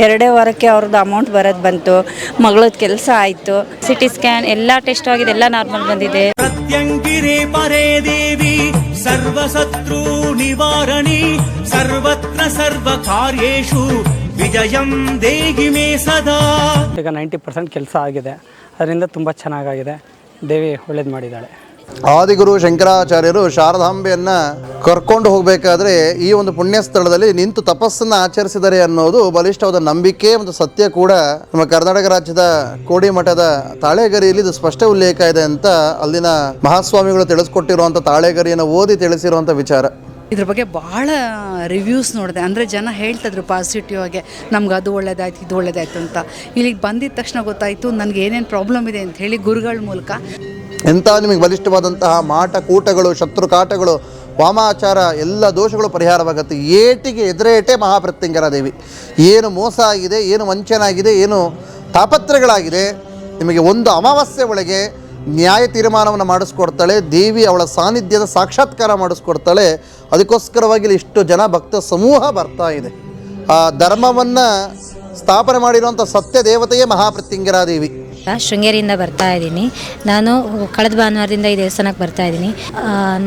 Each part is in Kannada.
ಎರಡೇ ವಾರಕ್ಕೆ ಅವ್ರದ್ದು ಅಮೌಂಟ್ ಬರೋದು ಬಂತು ಮಗಳ ಕೆಲಸ ಆಯಿತು. ಸಿಟಿ ಸ್ಕ್ಯಾನ್ ಎಲ್ಲ ಟೆಸ್ಟ್ ಆಗಿದೆ ಎಲ್ಲ ನಾರ್ಮಲ್ ಬಂದಿದೆ. ಪ್ರತ್ಯಂಗಿರಿ ಪರೇ ದೇವಿ ನಿವಾರಣಿ ಸರ್ವತ್ರ ಸರ್ವ ಕಾರ್ಯೇಶು ವಿಜಯಂ ದೇಹಿ ಮೇ ಸದಾ. ಈಗ ನೈಂಟಿ ಪರ್ಸೆಂಟ್ ಕೆಲಸ ಆಗಿದೆ ಅದರಿಂದ ತುಂಬ ಚೆನ್ನಾಗಾಗಿದೆ. ದೇವಿ ಒಳ್ಳೇದು ಮಾಡಿದ್ದಾಳೆ. ಆದಿಗುರು ಶಂಕರಾಚಾರ್ಯರು ಶಾರದಾಂಬೆಯನ್ನು ಕರ್ಕೊಂಡು ಹೋಗಬೇಕಾದ್ರೆ ಈ ಒಂದು ಪುಣ್ಯ ಸ್ಥಳದಲ್ಲಿ ನಿಂತು ತಪಸ್ಸನ್ನು ಆಚರಿಸಿದರೆ ಅನ್ನೋದು ಬಲಿಷ್ಠವಾದ ನಂಬಿಕೆ ಮತ್ತು ಸತ್ಯ ಕೂಡ ನಮ್ಮ ಕರ್ನಾಟಕ ರಾಜ್ಯದ ಕೋಡಿಮಠದ ತಾಳೆಗರಿಯಲ್ಲಿ ಇದು ಸ್ಪಷ್ಟ ಉಲ್ಲೇಖ ಇದೆ ಅಂತ ಅಲ್ಲಿನ ಮಹಾಸ್ವಾಮಿಗಳು ತಿಳಿಸ್ಕೊಟ್ಟಿರುವಂಥ ತಾಳೆಗರಿಯನ್ನು ಓದಿ ತಿಳಿಸಿರುವಂಥ ವಿಚಾರ. ಇದ್ರ ಬಗ್ಗೆ ಭಾಳ ರಿವ್ಯೂಸ್ ನೋಡಿದೆ. ಅಂದರೆ ಜನ ಹೇಳ್ತಿದ್ರು ಪಾಸಿಟಿವ್ ಆಗಿ, ನಮ್ಗೆ ಅದು ಒಳ್ಳೇದಾಯ್ತು, ಇದು ಒಳ್ಳೇದಾಯ್ತು ಅಂತ. ಇಲ್ಲಿಗೆ ಬಂದಿದ್ದ ತಕ್ಷಣ ಗೊತ್ತಾಯಿತು, ನನಗೆ ಏನೇನು ಪ್ರಾಬ್ಲಮ್ ಇದೆ ಅಂತ ಹೇಳಿ ಗುರುಗಳ ಮೂಲಕ. ಎಂಥ ನಿಮಗೆ ಬಲಿಷ್ಠವಾದಂತಹ ಮಾಟ ಕೂಟಗಳು, ಶತ್ರು ಕಾಟಗಳು, ವಾಮಾಚಾರ, ಎಲ್ಲ ದೋಷಗಳು ಪರಿಹಾರವಾಗುತ್ತೆ. ಏಟಿಗೆ ಎದುರೇಟೆ ಮಹಾಪ್ರತ್ಯಂಗರ ದೇವಿ. ಏನು ಮೋಸ ಆಗಿದೆ, ಏನು ವಂಚನಾಗಿದೆ, ಏನು ತಾಪತ್ರಗಳಾಗಿದೆ ನಿಮಗೆ ಒಂದು ಅಮಾವಾಸ್ಯೆ ಒಳಗೆ ನ್ಯಾಯ ತೀರ್ಮಾನವನ್ನು ಮಾಡಿಸ್ಕೊಡ್ತಾಳೆ, ದೇವಿ ಅವಳ ಸಾನ್ನಿಧ್ಯದ ಸಾಕ್ಷಾತ್ಕಾರ ಮಾಡಿಸ್ಕೊಡ್ತಾಳೆ, ಅದಕ್ಕೋಸ್ಕರವಾಗಿ ಇಲ್ಲಿ ಇಷ್ಟು ಜನ ಭಕ್ತ ಸಮೂಹ ಬರ್ತಾ ಇದೆ. ಆ ಧರ್ಮವನ್ನು ಸ್ಥಾಪನೆ ಮಾಡಿರುವಂಥ ಸತ್ಯ ದೇವತೆಯೇ ಮಹಾಪ್ರತ್ಯಂಗರ ದೇವಿ. ಶೃಂಗೇರಿಯಿಂದ ಬರ್ತಾ ಇದ್ದೀನಿ. ನಾನು ಕಳೆದ ಭಾನುವಾರದಿಂದ ಈ ದೇವಸ್ಥಾನಕ್ಕೆ ಬರ್ತಾ ಇದ್ದೀನಿ.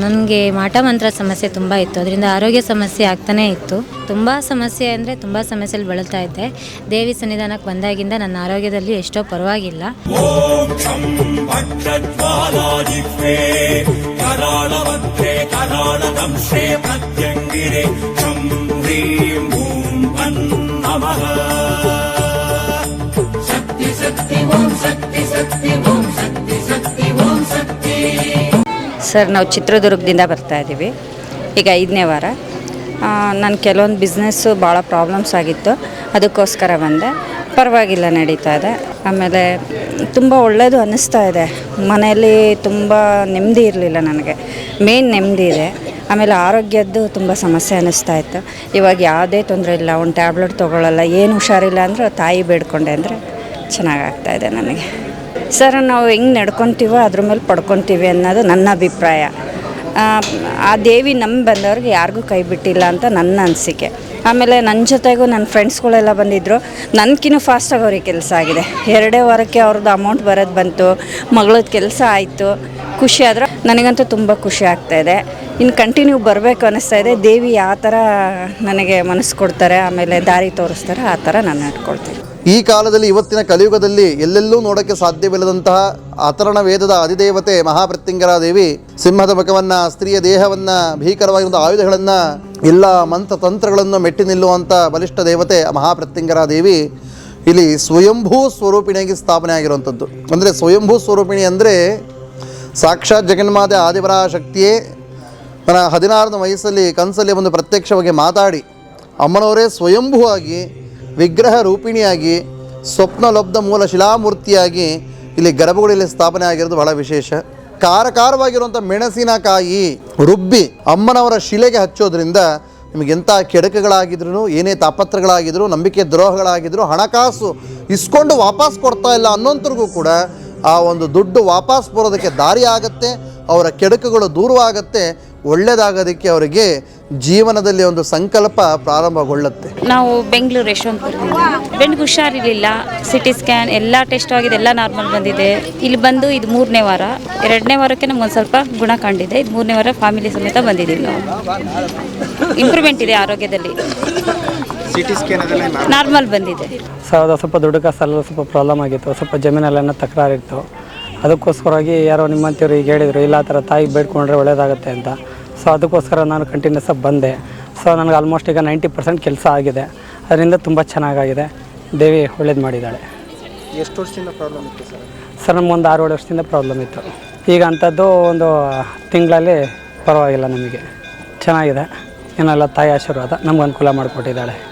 ನನಗೆ ಮಾಟ ಮಂತ್ರ ಸಮಸ್ಯೆ ತುಂಬ ಇತ್ತು. ಅದರಿಂದ ಆರೋಗ್ಯ ಸಮಸ್ಯೆ ಆಗ್ತಾನೇ ಇತ್ತು. ತುಂಬ ಸಮಸ್ಯೆ ಅಂದರೆ ತುಂಬ ಸಮಸ್ಯೆಯಲ್ಲಿ ಬಳಲ್ತಾ ಇದ್ದೆ. ದೇವಿ ಸನ್ನಿಧಾನಕ್ಕೆ ಬಂದಾಗಿಂದ ನನ್ನ ಆರೋಗ್ಯದಲ್ಲಿ ಎಷ್ಟೋ ಪರವಾಗಿಲ್ಲ. ಭಟ್ರಜ್ವಾಲಾಜಿಹ್ವೆ ಸರ್, ನಾವು ಚಿತ್ರದುರ್ಗದಿಂದ ಬರ್ತಾ ಇದ್ದೀವಿ. ಈಗ ಐದನೇ ವಾರ. ನಾನು ಕೆಲವೊಂದು ಬಿಸ್ನೆಸ್ಸು ಭಾಳ ಪ್ರಾಬ್ಲಮ್ಸ್ ಆಗಿತ್ತು. ಅದಕ್ಕೋಸ್ಕರ ಬಂದೆ. ಪರವಾಗಿಲ್ಲ, ನಡೀತಾ ಇದೆ. ಆಮೇಲೆ ತುಂಬ ಒಳ್ಳೆಯದು ಅನ್ನಿಸ್ತಾ ಇದೆ. ಮನೆಯಲ್ಲಿ ತುಂಬ ನೆಮ್ಮದಿ ಇರಲಿಲ್ಲ ನನಗೆ. ಮೇನ್ ನೆಮ್ಮದಿ ಇದೆ. ಆಮೇಲೆ ಆರೋಗ್ಯದ್ದು ತುಂಬ ಸಮಸ್ಯೆ ಅನ್ನಿಸ್ತಾ ಇತ್ತು. ಇವಾಗ ಯಾವುದೇ ತೊಂದರೆ ಇಲ್ಲ. ಒಂದು ಟ್ಯಾಬ್ಲೆಟ್ ತೊಗೊಳ್ಳಲ್ಲ ಏನು ಹುಷಾರಿಲ್ಲ ಅಂದರೆ ತಾಯಿ ಬೇಡ್ಕೊಂಡೆ ಅಂದರೆ ಚೆನ್ನಾಗಾಗ್ತಾ ಇದೆ ನನಗೆ. ಸರ್ ನಾವು ಹೆಂಗೆ ನಡ್ಕೊತೀವೋ ಅದ್ರ ಮೇಲೆ ಪಡ್ಕೊತೀವಿ ಅನ್ನೋದು ನನ್ನ ಅಭಿಪ್ರಾಯ. ಆ, ದೇವಿ ನಮ್ಮ ಬಂದವ್ರಿಗೆ ಯಾರಿಗೂ ಕೈ ಬಿಟ್ಟಿಲ್ಲ ಅಂತ ನನ್ನ ಅನಿಸಿಕೆ. ಆಮೇಲೆ ನನ್ನ ಜೊತೆಗೂ ನನ್ನ ಫ್ರೆಂಡ್ಸ್ಗಳೆಲ್ಲ ಬಂದಿದ್ದರು ನನಗಿನ್ನೂ ಫಾಸ್ಟಾಗಿ ಅವ್ರಿಗೆ ಕೆಲಸ ಆಗಿದೆ. ಎರಡೇ ವಾರಕ್ಕೆ ಅವ್ರದ್ದು ಅಮೌಂಟ್ ಬರೋದು ಬಂತು ಮಗಳದ್ದು ಕೆಲಸ ಆಯಿತು ಖುಷಿ ಆದರೆ ನನಗಂತೂ ತುಂಬ ಖುಷಿ ಆಗ್ತಾ ಇದೆ. ಇನ್ನು ಕಂಟಿನ್ಯೂ ಬರಬೇಕು ಅನ್ನಿಸ್ತಾ ಇದೆ. ದೇವಿ ಯಾವ ಥರ ನನಗೆ ಮನಸ್ಸು ಕೊಡ್ತಾರೆ ಆಮೇಲೆ ದಾರಿ ತೋರಿಸ್ತಾರೆ ಆ ಥರ ನಾನು ನಡ್ಕೊಳ್ತೀನಿ. ಈ ಕಾಲದಲ್ಲಿ, ಇವತ್ತಿನ ಕಲಿಯುಗದಲ್ಲಿ ಎಲ್ಲೆಲ್ಲೂ ನೋಡೋಕ್ಕೆ ಸಾಧ್ಯವಿಲ್ಲದಂತಹ ಅತರಣ ವೇದದ ಅಧಿದೇವತೆ ಮಹಾಪ್ರತ್ಯಂಗರ ದೇವಿ ಸಿಂಹದ ಮುಖವನ್ನು, ಸ್ತ್ರೀಯ ದೇಹವನ್ನು ಭೀಕರವಾಗಿರುವಂಥ ಆಯುಧಗಳನ್ನು, ಎಲ್ಲ ಮಂತ್ರ ತಂತ್ರಗಳನ್ನು ಮೆಟ್ಟಿ ನಿಲ್ಲುವಂಥ ಬಲಿಷ್ಠ ದೇವತೆ ಮಹಾಪ್ರತ್ಯಂಗರ ದೇವಿ ಇಲ್ಲಿ ಸ್ವಯಂಭೂ ಸ್ವರೂಪಿಣಿಯಾಗಿ ಸ್ಥಾಪನೆ ಆಗಿರುವಂಥದ್ದು. ಅಂದರೆ ಸ್ವಯಂಭೂ ಸ್ವರೂಪಿಣಿ ಅಂದರೆ ಸಾಕ್ಷಾತ್ ಜಗನ್ಮಾತೆ ಆದಿವರ ಶಕ್ತಿಯೇ. ನನ್ನ ಹದಿನಾರನೇ ವಯಸ್ಸಲ್ಲಿ ಕನಸಲ್ಲಿ ಒಂದು ಪ್ರತ್ಯಕ್ಷವಾಗಿ ಮಾತಾಡಿ, ಅಮ್ಮನವರೇ ಸ್ವಯಂಭುವಾಗಿ ವಿಗ್ರಹ ರೂಪಿಣಿಯಾಗಿ ಸ್ವಪ್ನಲಬ್ಧ ಮೂಲ ಶಿಲಾಮೂರ್ತಿಯಾಗಿ ಇಲ್ಲಿ ಗರ್ಭಗುಡಿಯಲ್ಲಿ ಸ್ಥಾಪನೆ ಆಗಿರೋದು ಬಹಳ ವಿಶೇಷ. ಕಾರಕಾರವಾಗಿರುವಂಥ ಮೆಣಸಿನಕಾಯಿ ರುಬ್ಬಿ ಅಮ್ಮನವರ ಶಿಲೆಗೆ ಹಚ್ಚೋದ್ರಿಂದ ನಿಮಗೆ ಎಂಥ ಕೆಡಕುಗಳಾಗಿದ್ರು, ಏನೇ ತಾಪತ್ರಗಳಾಗಿದ್ರು, ನಂಬಿಕೆ ದ್ರೋಹಗಳಾಗಿದ್ರು, ಹಣಕಾಸು ಇಸ್ಕೊಂಡು ವಾಪಸ್ ಕೊಡ್ತಾ ಇಲ್ಲ ಅನ್ನೋಂಥವ್ರಿಗೂ ಕೂಡ ಆ ಒಂದು ದುಡ್ಡು ವಾಪಸ್ ಬರೋದಕ್ಕೆ ದಾರಿ ಆಗುತ್ತೆ ಅವರ ಕೆಡಕುಗಳು ದೂರವಾಗುತ್ತೆ ಒಳ್ಳೆಯದಾಗೋದಕ್ಕೆ ಅವರಿಗೆ ಜೀವನದಲ್ಲಿ ಒಂದು ಸಂಕಲ್ಪ ಪ್ರಾರಂಭಗೊಳ್ಳುತ್ತೆ. ನಾವು ಬೆಂಗಳೂರು ಯಶವಂತಪುರದಿಂದ ಬೆಂಡ್ಗೆ ಹುಷಾರಿರಲಿಲ್ಲ. ಸಿ ಟಿ ಸ್ಕ್ಯಾನ್ ಎಲ್ಲ ಟೆಸ್ಟ್ ಆಗಿದೆ ಎಲ್ಲ ನಾರ್ಮಲ್ ಬಂದಿದೆ. ಇಲ್ಲಿ ಬಂದು ಇದು ಮೂರನೇ ವಾರ. ಎರಡನೇ ವಾರಕ್ಕೆ ನಮ್ಗೆ ಒಂದು ಸ್ವಲ್ಪ ಗುಣ ಕಂಡಿದೆ. ಇದು ಮೂರನೇ ವಾರ ಫ್ಯಾಮಿಲಿ ಸಮೇತ ಬಂದಿದ್ದೀವಿ ನಾವು. ಇಂಪ್ರೂವ್ಮೆಂಟ್ ಇದೆ ಆರೋಗ್ಯದಲ್ಲಿ. ನಾರ್ಮಲ್? ಬಂದಿದೆ. ಸರ್ ಅದು ಸ್ವಲ್ಪ ದುಡ್ಡು ಕಾಸಲ್ಲ ಸ್ವಲ್ಪ ಪ್ರಾಬ್ಲಮ್ ಆಗಿತ್ತು. ಸ್ವಲ್ಪ ಜಮೀನಲ್ಲೆಲ್ಲ ತಕರಾರಿತ್ತು. ಅದಕ್ಕೋಸ್ಕರವಾಗಿ ಯಾರೋ ನಿಮ್ಮಂಥವ್ರು ಈಗ ಹೇಳಿದರು ಇಲ್ಲ ಆ ಥರ ತಾಯಿಗೆ ಬೇಡ್ಕೊಂಡ್ರೆ ಒಳ್ಳೇದಾಗುತ್ತೆ ಅಂತ. ಸೊ ಅದಕ್ಕೋಸ್ಕರ ನಾನು ಕಂಟಿನ್ಯೂಸ್ ಆಗಿ ಬಂದೆ. ಸೊ ನನಗೆ ಆಲ್ಮೋಸ್ಟ್ ಈಗ ನೈಂಟಿ ಪರ್ಸೆಂಟ್ ಕೆಲಸ ಆಗಿದೆ. ಅದರಿಂದ ತುಂಬ ಚೆನ್ನಾಗಾಗಿದೆ. ದೇವಿ ಒಳ್ಳೇದು ಮಾಡಿದ್ದಾಳೆ. ಎಷ್ಟು ವರ್ಷದಿಂದ ಪ್ರಾಬ್ಲಮ್ ಇತ್ತು ಸರ್? ಸರ್ ನಮ್ಗೊಂದು ಆರು ಏಳು ವರ್ಷದಿಂದ ಪ್ರಾಬ್ಲಮ್ ಇತ್ತು. ಈಗ ಅಂಥದ್ದು ಒಂದು ತಿಂಗಳಲ್ಲಿ ಪರವಾಗಿಲ್ಲ ನಮಗೆ. ಚೆನ್ನಾಗಿದೆ. ಏನೆಲ್ಲ ತಾಯಿ ಆಶೀರ್ವಾದ ನಮ್ಗೆ ಅನುಕೂಲ ಮಾಡಿಕೊಟ್ಟಿದ್ದಾಳೆ.